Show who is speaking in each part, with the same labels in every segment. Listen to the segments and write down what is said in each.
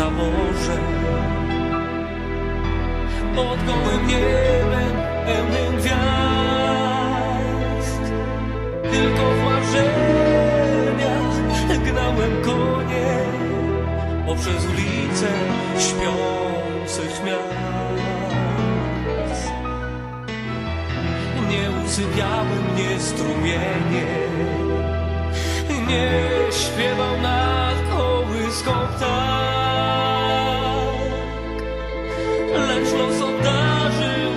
Speaker 1: taborze. Pod gołym niebem pełnym gwiazd. Tylko w marzeniach gnałem konie. Poprzez ulice śpiących miast. Nie usypiały mnie strumienie. Nie śpiewał nad kołyską ptak Lecz los obdarzył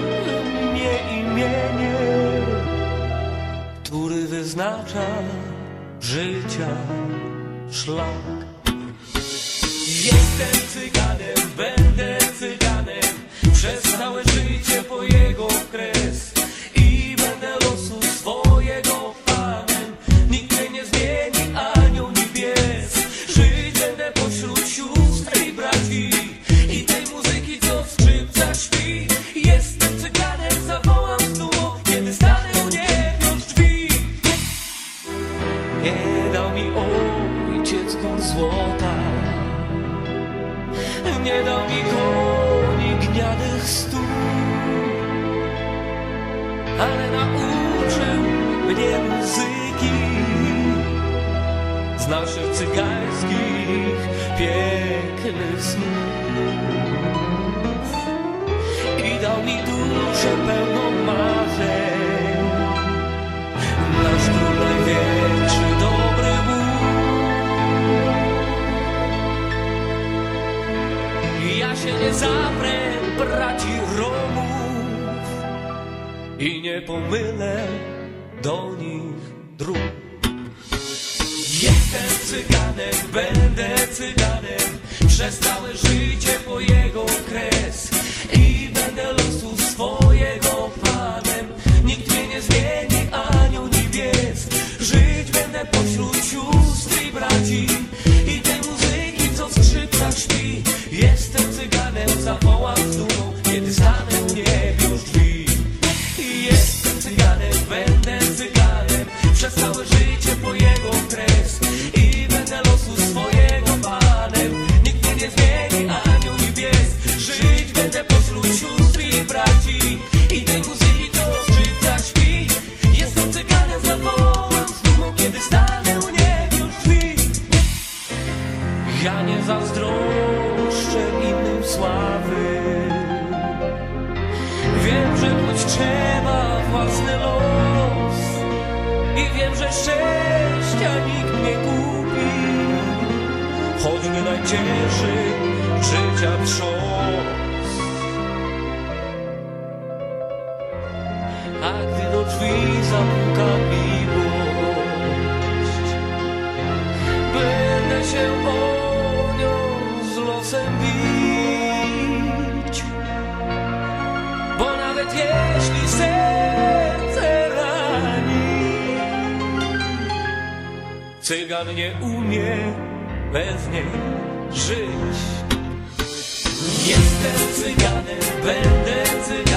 Speaker 1: mnie imieniem Który wyznacza życia szlak. Jestem cyganem, będę cyganem Przez całe życie po złota. Nie dał mi koni gniadych stóp Ale nauczył mnie muzyki. Z naszych cygańskich pięknych snów się nie zaprę braci Romów. I nie pomylę do nich dróg. Jestem cyganem, będę cyganem. Przez całe życie po jego kres będę pośród sióstr i braci. I tej muzyki, co skrzypcach śpi. Jestem cyganem, zawołam z dumą Kiedy stanę u niebios drzwi. Ja nie zazdroszczę innym sławy. Wiem, że choć trzeba własny los I wiem, że szczęścia nikt nie kupi. Choć mnie najcieszy Cygan nie umie bez niej żyć. Jestem cyganem, będę cyganem